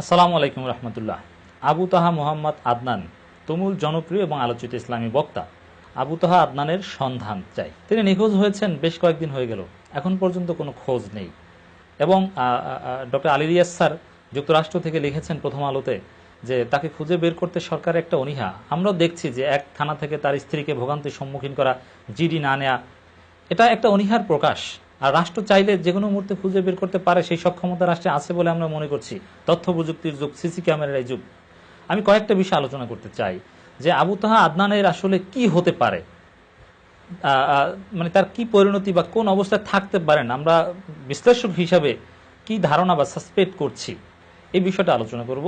আসসালামু আলাইকুম রহমতুল্লাহ। আবু তাহা মোহাম্মদ আদনান, তুমুল জনপ্রিয় এবং আলোচিত ইসলামী বক্তা। আবু তাহা আদনানের সন্ধান চাই। তিনি নিখোঁজ হয়েছেন বেশ কয়েকদিন হয়ে গেল। এখন পর্যন্ত কোনো খোঁজ নেই। এবং ডক্টর আলী রিয়াজ স্যার যুক্তরাষ্ট্র থেকে লিখেছেন প্রথম আলোতে যে তাকে খুঁজে বের করতে সরকারের একটা অনীহা। আমরাও দেখছি যে এক থানা থেকে তার স্ত্রীকে ভোগান্তির সম্মুখীন করা জিডি না নেয়া, এটা একটা অনীহার প্রকাশ। আর রাষ্ট্র চাইলে যে কোনো মুহূর্তে খুঁজে বের করতে পারে সেই সক্ষমতা রাষ্ট্রে আছে বলে আমরা মনে করছি। তথ্য প্রযুক্তির যুগ, সিসি ক্যামেরার যুগ। আমি কয়েকটা বিষয় আলোচনা করতে চাই, যে আবু তাহা আদনানের আসলে কি হতে পারে? মানে তার কি পরিণতি বা কোন অবস্থায় থাকতে পারেন? আমরা বিশ্লেষক হিসাবে কি ধারণা বা সাসপেক্ট করছি? এই বিষয়টা আলোচনা করব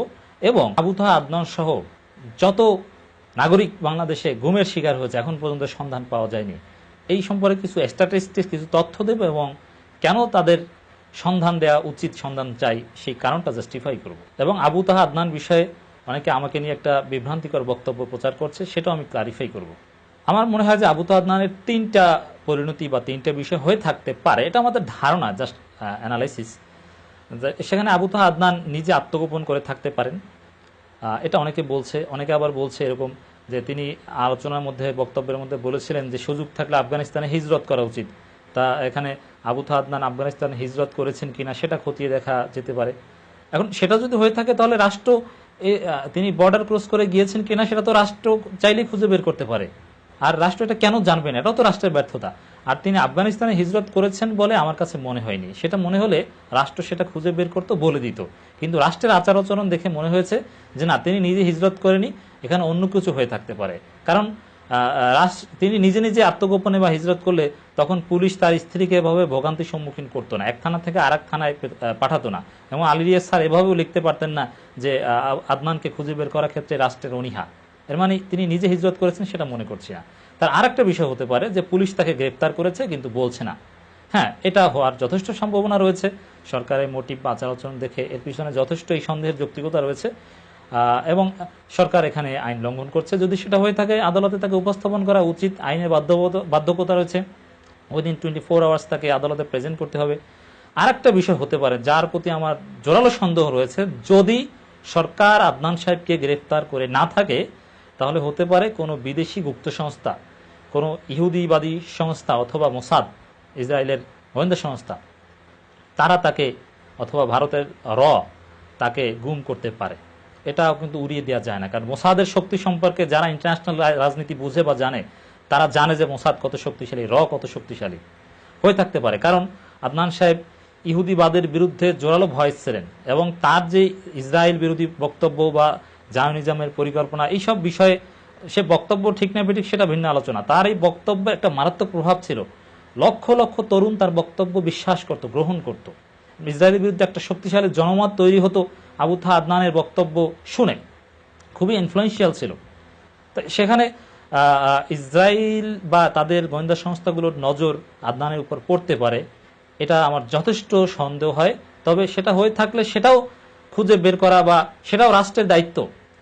এবং আবু তাহা আদনান সহ যত নাগরিক বাংলাদেশে গুমের শিকার হয়েছে, এখন পর্যন্ত সন্ধান পাওয়া যায়নি। এই সম্পর্কে কিছু স্ট্যাটিস্টিক্স কিছু তথ্য দেব এবং কেন তাদের সন্ধান দেওয়া উচিত সন্ধান চাই, সেই কারণটা জাস্টিফাই করব। এবং আবু তাহা আদনান বিষয়ে অনেকে আমাকে নিয়ে একটা বিভ্রান্তিকর বক্তব্য প্রচার করছে, সেটাও আমি ক্লারিফাই করব। আমার মনে হয় যে আবু তাহা আদনানের তিনটা পরিণতি বা তিনটা বিষয় হয়ে থাকতে পারে, এটা আমাদের ধারণা জাস্ট অ্যানালাইসিস সেখানে আবু তাহা আদনান নিজে আত্মগোপন করে থাকতে পারেন। এটা অনেকে বলছে, অনেকে আবার বলছে এরকম যে তিনি আলোচনার মধ্যে, বক্তব্যের মধ্যে বলেছিলেন যে সুযোগ থাকলে আফগানিস্তানে হিজরত করা উচিত। তা এখানে আবু তাহা আদনান আফগানিস্তানে হিজরত করেছেন কিনা সেটা খতিয়ে দেখা যেতে পারে। এখন সেটা যদি হয়ে থাকে তাহলে রাষ্ট্র তিনি বর্ডার ক্রস করে গিয়েছেন কিনা সেটা তো রাষ্ট্র চাইলেই খুঁজে বের করতে পারে। আর রাষ্ট্র এটা কেন জানবে না? এটাও তো রাষ্ট্রের ব্যর্থতা। আর তিনি আফগানিস্তানে হিজরত করেছেন বলে আমার কাছে মনে হয়নি। সেটা মনে হলে রাষ্ট্র সেটা খুঁজে বের করতো বলে দিত। কিন্তু রাষ্ট্রের আচার আচরণ দেখে মনে হয়েছে যে না, তিনি নিজে হিজরত করেনি। এখানে অন্য কিছু হয়ে থাকতে পারে। কারণ তিনি নিজে নিজে আত্মগোপনে বা হিজরত করলে তখন পুলিশ তার স্ত্রীকে এভাবে ভোগান্তির সম্মুখীন করতো না। এক থানা থেকে আর থানায় পাঠাতো না। এবং আলিরিয়া স্যার এভাবেও লিখতে পারতেন না যে আহ, আদনানকে খুঁজে বের করার ক্ষেত্রে রাষ্ট্রের অনীহা। এর মানে তিনি নিজে হিজরত করেছেন সেটা মনে করছি না। তার আরেকটা বিষয় হতে পারে যে পুলিশ তাকে গ্রেপ্তার করেছে কিন্তু বলছে না। হ্যাঁ এটা হওয়ার যথেষ্ট সম্ভাবনা রয়েছে। সরকারের মোটিভ আচার আচরণ দেখে এর পিছনে যথেষ্ট এই সন্দেহের যৌক্তিকতা রয়েছে। এবং সরকার এখানে আইন লঙ্ঘন করছে। যদি সেটা হয়ে থাকে, আদালতে তাকে উপস্থাপন করা উচিত। বাধ্যবত- বাধ্যকতা রয়েছে। উইদিন টোয়েন্টি ফোর আওয়ার্স তাকে আদালতে প্রেজেন্ট করতে হবে। আরেকটা বিষয় হতে পারে, যার প্রতি আমার জোরালো সন্দেহ রয়েছে। যদি সরকার আদনান সাহেবকে গ্রেফতার করে না থাকে, তাহলে হতে পারে কোনো বিদেশি গুপ্ত সংস্থা, কোনো ইহুদিবাদী সংস্থা অথবা মোসাদ, ইসরায়েলের গোয়েন্দা সংস্থা, তারা তাকে অথবা ভারতের র তাকে গুম করতে পারে। এটাও কিন্তু উড়িয়ে দেওয়া যায় না। কারণ মোসাদের শক্তি সম্পর্কে যারা ইন্টারন্যাশনাল রাজনীতি বুঝে বা জানে, তারা জানে যে মোসাদ কত শক্তিশালী, র কত শক্তিশালী। হয়ে থাকতে পারে। কারণ আদনান সাহেব ইহুদিবাদের বিরুদ্ধে জোরালো ভয়েস ছিলেন এবং তার যে ইসরায়েল বিরোধী বক্তব্য বা জায়নিজামের পরিকল্পনা, এইসব বিষয়ে সে বক্তব্য ঠিক না বেঠিক সেটা ভিন্ন আলোচনা। তার এই বক্তব্যে একটা মারাত্মক প্রভাব ছিল। লক্ষ লক্ষ তরুণ তার বক্তব্য বিশ্বাস করত, গ্রহণ করত। ইসরায়েলের বিরুদ্ধে একটা শক্তিশালী জনমত তৈরি হতো আবু থা আদনানের বক্তব্য শুনে খুবই ইনফ্লুয়েন্সিয়াল ছিল। সেখানে ইসরায়েল বা তাদের গোয়েন্দা সংস্থাগুলোর নজর আদনানের উপর পড়তে পারে। এটা আমার যথেষ্ট সন্দেহ হয়। তবে সেটা হয়ে থাকলে সেটাও খুঁজে বের করা বা সেটাও রাষ্ট্রের দায়িত্ব।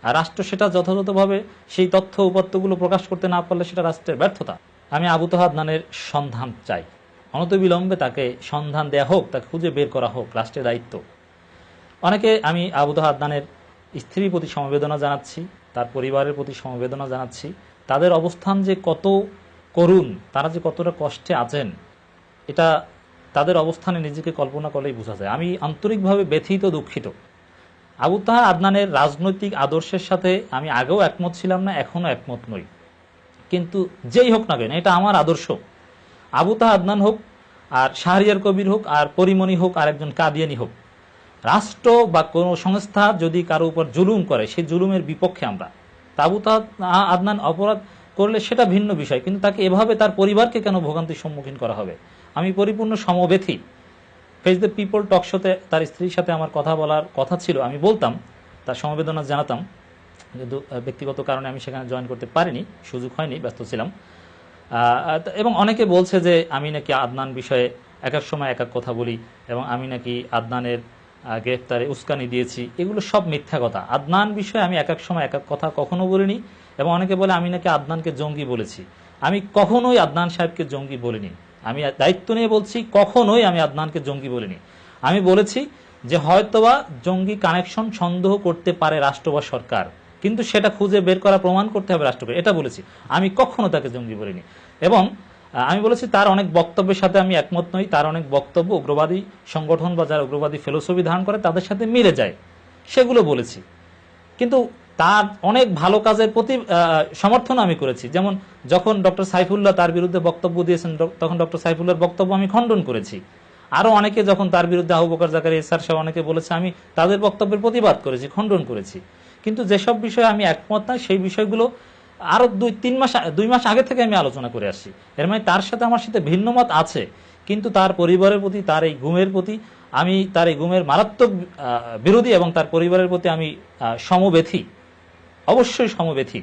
আর রাষ্ট্র সেটা যথাযথভাবে সেই তথ্য উপাত্তগুলো প্রকাশ করতে না পারলে সেটা রাষ্ট্রের ব্যর্থতা। আমি আবু আদনানের সন্ধান চাই। অনতবিলম্বে তাকে সন্ধান দেয়া হোক, তাকে খুঁজে বের করা হোক রাষ্ট্রের দায়িত্ব। অনেকে আমি আবুদা আদনানের স্ত্রীর প্রতি সমবেদনা জানাচ্ছি, তার পরিবারের প্রতি সমবেদনা জানাচ্ছি। তাদের অবস্থান যে কত করুণ, তারা যে কতটা কষ্টে আছেন, এটা তাদের অবস্থানে নিজেকে কল্পনা করলেই বোঝা যায়। আমি আন্তরিকভাবে ব্যথিত, দুঃখিত। আবু তাহা আদনানের রাজনৈতিক আদর্শের সাথে আমি আগেও একমত ছিলাম না, এখনও একমত নই। কিন্তু যেই হোক না কেন, এটা আমার আদর্শ। আবু তাহা আদনান হোক, আর শাহরিয়ার কবির হোক, আর পরিমণি হোক, আর একজন কাদিয়ানি হোক রাষ্ট্র বা কোনো সংস্থা যদি কারও উপর জুলুম করে সেই জুলুমের বিপক্ষে আমরা। তাবু তা আদনান অপরাধ করলে সেটা ভিন্ন বিষয়, কিন্তু তাকে এভাবে তার পরিবারকে কেন ভোগান্তির সম্মুখীন করা হবে? আমি পরিপূর্ণ সমবেথী। ফেস দ্য পিপল টক শোতে তার স্ত্রীর সাথে আমার কথা বলার কথা ছিল, আমি বলতাম, তার সমবেদনা জানাতাম, কিন্তু ব্যক্তিগত কারণে আমি সেখানে জয়েন করতে পারিনি, সুযোগ হয়নি, ব্যস্ত ছিলাম। এবং অনেকে বলছে যে, আমি নাকি আদনান বিষয়ে এক এক সময় এক এক কথা বলি, এবং আমি নাকি আদনানের আহ, গ্রেফতারে উস্কানি দিয়েছি। এগুলো সব মিথ্যা কথা। আদনান বিষয়ে আমি এক এক সময় এক এক কথা কখনো বলিনি এবং অনেকে বলে আমি নাকি আদনানকে জঙ্গি বলেছি। আমি কখনোই আদনান সাহেবকে জঙ্গি বলিনি। আমি দায়িত্ব নিয়ে বলছি কখনোই আমি আদনানকে জঙ্গি বলিনি। আমি বলেছি যে হয়তোবা জঙ্গি কানেকশন সন্দেহ করতে পারে রাষ্ট্র বা সরকার কিন্তু সেটা খুঁজে বের করা প্রমাণ করতে হবে রাষ্ট্রকে। এটা বলেছি। আমি কখনো তাকে জঙ্গি বলিনি। এবং আমি বলেছি তার অনেক বক্তব্যের সাথে আমি একমত নই। তার অনেক বক্তব্য উগ্রবাদী সংগঠন বা যারা উগ্রবাদী ফিলোসফি ধারণ করে, তাদের সাথে মিলে যায়। সেগুলো বলেছি। কিন্তু তার অনেক ভালো কাজের প্রতি সমর্থন আমি করেছি। যেমন যখন ডক্টর সাইফুল্লাহ তার বিরুদ্ধে বক্তব্য দিয়েছেন তখন ডক্টর সাইফুল্লাহর বক্তব্য আমি খণ্ডন করেছি। আরও অনেকে যখন তার বিরুদ্ধে আহবকার বকর জাকারি এসার সহ অনেকে বলেছে, আমি তাদের বক্তব্যের প্রতিবাদ করেছি, খণ্ডন করেছি। কিন্তু যেসব বিষয়ে আমি একমত না সেই বিষয়গুলো আরও দুই, তিন মাস দুই মাস আগে থেকে আমি আলোচনা করে আসছি। এর মানে তার সাথে আমার সাথে ভিন্ন মত আছে, কিন্তু তার পরিবারের প্রতি, তার এই গুমের প্রতি আমি, তার এই গুমের মারাত্মক বিরোধী এবং তার পরিবারের প্রতি আমি সমব্যথী অবশ্যই সমব্যথী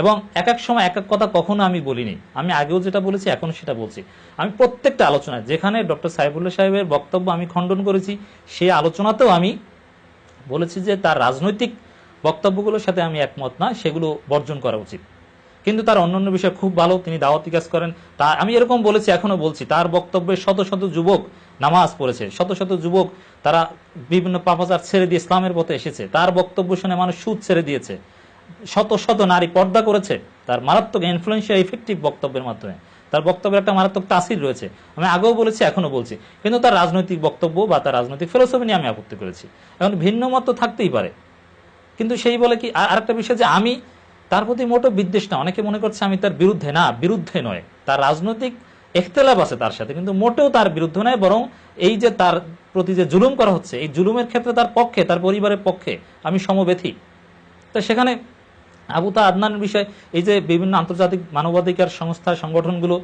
এবং এক এক সময় এক এক কথা কখনো আমি বলিনি। আমি আগেও যেটা বলেছি, এখন সেটা বলছি। আমি প্রত্যেকটা আলোচনায়, যেখানে ডক্টর সাইফুল্লাহ সাহেবের বক্তব্য আমি খণ্ডন করেছি, সেই আলোচনাতেও আমি বলেছি যে তার রাজনৈতিক বক্তব্যগুলোর সাথে আমি একমত না, সেগুলো বর্জন করা উচিত। কিন্তু তার অন্যান্য বিষয় খুব ভালো, তিনি দাওয়াতি কাজ করেন। তা আমি এরকম বলেছি এখনও বলছি, তার বক্তব্যে শত শত যুবক নামাজ পড়েছে, শত শত যুবক তারা বিভিন্ন পাপাচার ছেড়ে দিয়ে ইসলামের পথে এসেছে, তার বক্তব্য শুনে মানুষ সুদ ছেড়ে দিয়েছে, শত শত নারী পর্দা করেছে, তার মারাত্মক ইনফ্লুয়েন্সিয়াল ইফেক্টিভ বক্তব্যের মাধ্যমে। তার বক্তব্যের একটা মারাত্মক তাসির রয়েছে, আমি আগেও বলেছি এখনও বলছি, কিন্তু তার রাজনৈতিক বক্তব্য বা তার রাজনৈতিক ফিলোসফি নিয়ে আমি আপত্তি করেছি। এখন ভিন্ন মত থাকতেই পারে, কিন্তু সেই বলে কি, আর আরেকটা বিষয় যে আমি তার প্রতি মোটো বিদ্বেষ না। অনেকে মনে করছে আমি তার বিরুদ্ধে না, বিরুদ্ধে নয়। তার রাজনৈতিক এখতেলাফ আছে তার সাথে, কিন্তু মোটেও তার বিরুদ্ধে নয়, বরং এই যে তার প্রতি যে জুলুম করা হচ্ছে, এই জুলুমের ক্ষেত্রে তার পক্ষে, তার পরিবারের পক্ষে আমি সমব্যথী তো সেখানে আবু তা আদনানের বিষয়ে এই যে বিভিন্ন আন্তর্জাতিক মানবাধিকার সংস্থা সংগঠনগুলো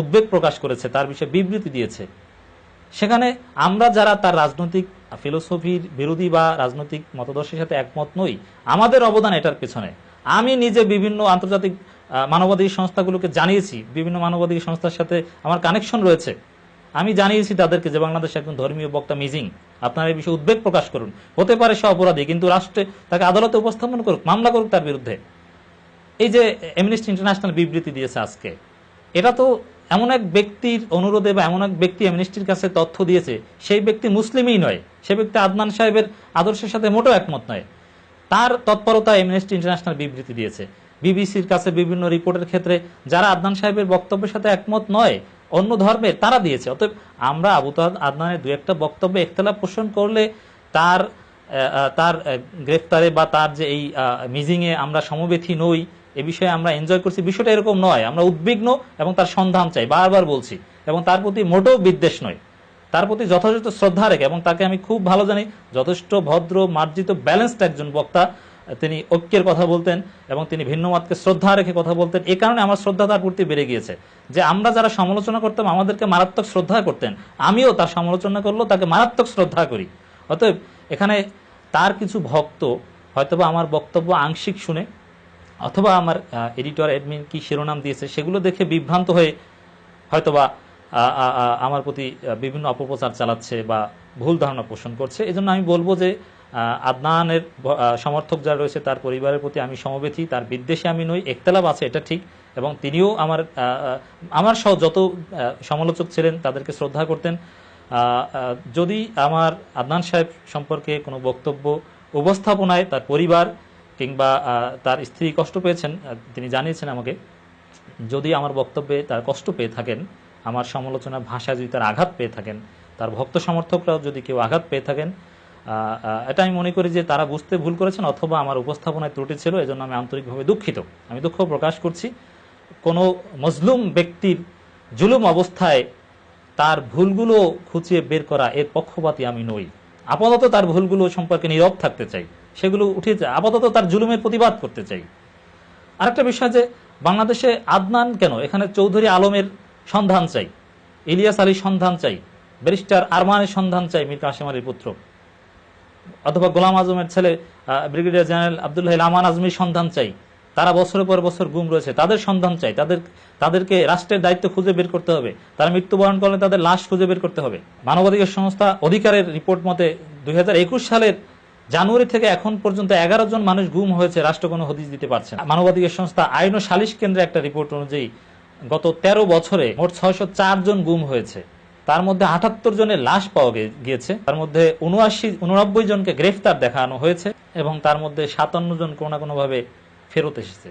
উদ্বেগ প্রকাশ করেছে, তার বিষয়ে বিবৃতি দিয়েছে। সেখানে আমরা যারা তার রাজনৈতিক ফিলোসফির বিরোধী বা রাজনৈতিক মতদর্শের সাথে একমত নই, আমাদের অবদান এটার পেছনে। আমি নিজে বিভিন্ন আন্তর্জাতিক মানবাধিক সংস্থাগুলোকে জানিয়েছি, বিভিন্ন মানবাধিক সংস্থার সাথে আমার কানেকশন রয়েছে। আমি জানিয়েছি তাদেরকে যে বাংলাদেশে একজন ধর্মীয় বক্তা মিজিং। আপনারা এই বিষয়ে উদ্বেগ প্রকাশ করুন। হতে পারে সে অপরাধী, কিন্তু রাষ্ট্রে তাকে আদালতে উপস্থাপন করুক, মামলা করুক তার বিরুদ্ধে। এই যে এমনিস্ট ইন্টারন্যাশনাল বিবৃতি দিয়েছে আজকে, এটা তো এমন এক ব্যক্তির অনুরোধে বা এমন এক ব্যক্তি এমনিস্টির কাছে তথ্য দিয়েছে, সেই ব্যক্তি মুসলিমই নয়, সে ব্যক্তি আদনান সাহেবের আদর্শের সাথে মোটেও একমত নয়। তার তৎপরতা এমনেস্টি ইন্টারন্যাশনাল বিবৃতি দিয়েছে। বিবিসির কাছে বিভিন্ন রিপোর্টের ক্ষেত্রে যারা আদনান সাহেবের বক্তব্যের সাথে একমত নয়, অন্য ধর্মের তারা দিয়েছে। অতএব আমরা আবু আদনানের দু একটা বক্তব্যে একতলাপ পোষণ করলে তার তার গ্রেফতারে বা তার যে এই মিজিংয়ে আমরা সমবেথী নই, এ বিষয়ে আমরা এনজয় করছি। বিষয়টা এরকম নয়। আমরা উদ্বিগ্ন এবং তার সন্ধান চাই। বারবার বলছি। এবং তার প্রতি মোটেও বিদ্বেষ নয়। তার প্রতি যথাযথ শ্রদ্ধা রেখে, এবং তাকে আমি খুব ভালো জানি, যথেষ্ট ভদ্র, মার্জিত, ব্যালেন্সড একজন বক্তা। তিনি ঐক্যের কথা বলতেন, এবং তিনি ভিন্ন মতকে শ্রদ্ধা রেখে কথা বলতেন। এই কারণে আমার শ্রদ্ধা তার প্রতি বেড়ে গিয়েছে। যে আমরা যারা সমালোচনা করতাম, আমাদেরকে মারাত্মক শ্রদ্ধা করতেন। আমিও তার সমালোচনা করলেও তাকে মারাত্মক শ্রদ্ধা করি। অতএব এখানে তার কিছু ভক্ত, হয়তোবা আমার বক্তব্য আংশিক শুনে, অথবা আমার এডিটর অ্যাডমিন কি শিরোনাম দিয়েছে, সেগুলো দেখে বিভ্রান্ত হয়ে হয়তোবা আমার প্রতি বিভিন্ন অপপ্রচার চালাচ্ছে বা ভুল ধারণা পোষণ করছে। এজন্য আমি বলব যে আদনানের সমর্থক যারা রয়েছে, তার পরিবারের প্রতি আমি সমবেথী তার বিদ্বেষে আমি নই। একতলাপ আছে, এটা ঠিক। এবং তিনিও আমার আমার সহ যত সমালোচক ছিলেন, তাদেরকে শ্রদ্ধা করতেন। যদি আমার আদনান সাহেব সম্পর্কে কোনো বক্তব্য উপস্থাপনায় তার পরিবার কিংবা তার স্ত্রী কষ্ট পেয়েছেন তিনি জানিয়েছেন আমাকে, যদি আমার বক্তব্যে তার কষ্ট পেয়ে থাকেন আমার সমালোচনা ভাষায় যদি তার আঘাত পেয়ে থাকেন, তার ভক্ত সমর্থকরাও যদি কেউ আঘাত পেয়ে থাকেন এটা আমি মনে করি যে তারা বুঝতে ভুল করেছেন অথবা আমার উপস্থাপনায় ত্রুটি ছিল, এজন্য আমি আন্তরিকভাবে দুঃখিত। আমি দুঃখ প্রকাশ করছি। কোনো মজলুম ব্যক্তির জুলুম অবস্থায় তার ভুলগুলো খুঁচিয়ে বের করা এর পক্ষপাতী আমি নই। আপাতত তার ভুলগুলো সম্পর্কে নীরব থাকতে চাই। সেগুলো উঠে আপাতত তার জুলুমের প্রতিবাদ করতে চাই। আরেকটা বিষয় যে, বাংলাদেশে আদনান কেন? এখানে চৌধুরী আলমের সন্ধান চাই। ইলিয়াস আলীর সন্ধান চাই। ব্যারিস্টার আরমানের সন্ধান চাই, মীর কাসিম আলীর পুত্র। অথবা গোলাম আজমের ছেলে ব্রিগেডিয়ার জেনারেল আবদুল্লাহ আমান আজমির সন্ধান চাই। তারা বছরের পর বছর গুম রয়েছে। তাদের সন্ধান চাই। তাদের, তাদেরকে রাষ্ট্রের দায়িত্ব খুঁজে বের করতে হবে। তারা মৃত্যুবরণ করলে তাদের লাশ খুঁজে বের করতে হবে। মানবাধিকার সংস্থা অধিকারের রিপোর্ট মতে দুই হাজার একুশ সালের জানুয়ারি থেকে এখন পর্যন্ত এগারো জন মানুষ গুম হয়েছে। রাষ্ট্র কোনো হদিস দিতে পারছে না। মানবাধিকার সংস্থা আইন ও সালিশ কেন্দ্রে একটা রিপোর্ট অনুযায়ী গত ১৩ বছরে মোট ছয়শো চার জন গুম হয়েছে। তার মধ্যে আটাত্তর জনের লাশ পাওয়া গিয়েছে। তার মধ্যে উনআশি উননব্বই জনকে গ্রেফতার দেখানো হয়েছে এবং তার মধ্যে সাতান্ন জন কোনো না কোনোভাবে ফেরত এসেছে।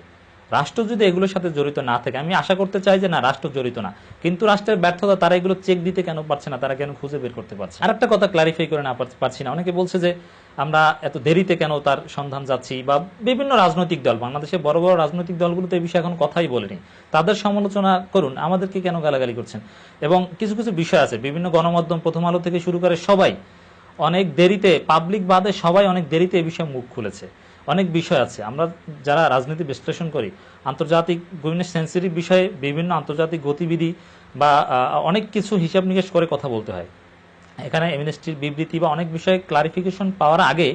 রাষ্ট্র যদি এগুলোর সাথে জড়িত না থাকে, আমি আশা করতে চাই যে না, রাষ্ট্র জড়িত না। কিন্তু রাষ্ট্রের ব্যর্থতা, তারা এগুলো চেক দিতে কেন পারছে না, তারা কেন খুঁজে বের করতে পারছে আর একটা কথা ক্লারিফাই করে না পারছি না। অনেকে বলছে যে, আমরা এত দেরিতে কেন তার সন্ধান যাচ্ছি? বা বিভিন্ন রাজনৈতিক দল, বাংলাদেশের বড় বড় রাজনৈতিক দলগুলো তো এই বিষয়ে এখন কথাই বলেনি। তাদের সমালোচনা করুন, আমাদেরকে কেন গালাগালি করছেন? এবং কিছু কিছু বিষয় আছে, বিভিন্ন গণমাধ্যম প্রথম আলো থেকে শুরু করে সবাই অনেক দেরিতে পাবলিক বাদে সবাই অনেক দেরিতে এই বিষয়ে মুখ খুলেছে। অনেক বিষয় আছে। আমরা যারা রাজনীতি বিশ্লেষণ করি, আন্তর্জাতিক বিভিন্ন সেন্সিটিভ বিষয়ে বিভিন্ন আন্তর্জাতিক গতিবিধি বা অনেক কিছু হিসাব নিকেশ করে কথা বলতে হয়। এখানে এমএনএসটির বিবৃতি বা অনেক বিষয়ে ক্লারিফিকেশন পাওয়ার আগে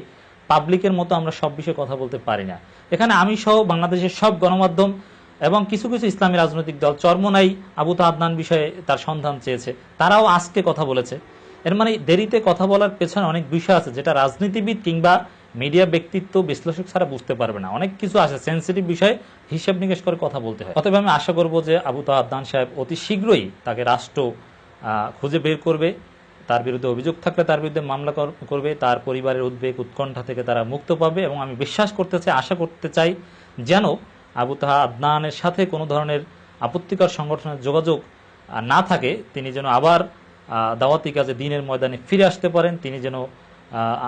পাবলিকের মতো আমরা সব বিষয়ে কথা বলতে পারি না। এখানে আমি সহ বাংলাদেশের সব গণমাধ্যম এবং কিছু কিছু ইসলামী রাজনৈতিক দল, চর্মনাই আবু তাহাদনান বিষয়ে তার সন্ধান চেয়েছে। তারাও আজকে কথা বলেছে। এর মানে দেরিতে কথা বলার পেছনে অনেক বিষয় আছে, যেটা রাজনীতিবিদ কিংবা মিডিয়া ব্যক্তিত্ব বিশ্লেষক ছাড়া বুঝতে পারবে না। অনেক কিছু আছে সেন্সিটিভ বিষয়ে, হিসাব নিকেশ করে কথা বলতে হয়। অতএব আমি আশা করব যে আবু তাহাদনান সাহেব অতি শীঘ্রই তাকে রাষ্ট্র খুঁজে বের করবে। তার বিরুদ্ধে অভিযোগ থাকলে তার বিরুদ্ধে মামলা করবে। তার পরিবারের উদ্বেগ উৎকণ্ঠা থেকে তারা মুক্ত পাবে এবং আমি বিশ্বাস করতে চাই, আশা করতে চাই যেন আবু তাহা আদনানের সাথে কোনো ধরনের আপত্তিকর সংগঠনের যোগাযোগ না থাকে। তিনি যেন আবার দাওয়াতি কাজে দিনের ময়দানে ফিরে আসতে পারেন। তিনি যেন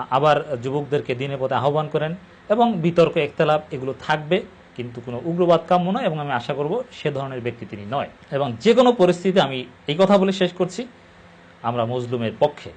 আবার যুবকদেরকে দিনের পথে আহ্বান করেন এবং বিতর্ক, একতলাপ এগুলো থাকবে, কিন্তু কোনো উগ্রবাদ কাম্য নয় এবং আমি আশা করব সে ধরনের ব্যক্তি তিনি নয়। এবং যে কোনো পরিস্থিতিতে আমি এই কথা বলে শেষ করছি। আমরা মজলুমের পক্ষে।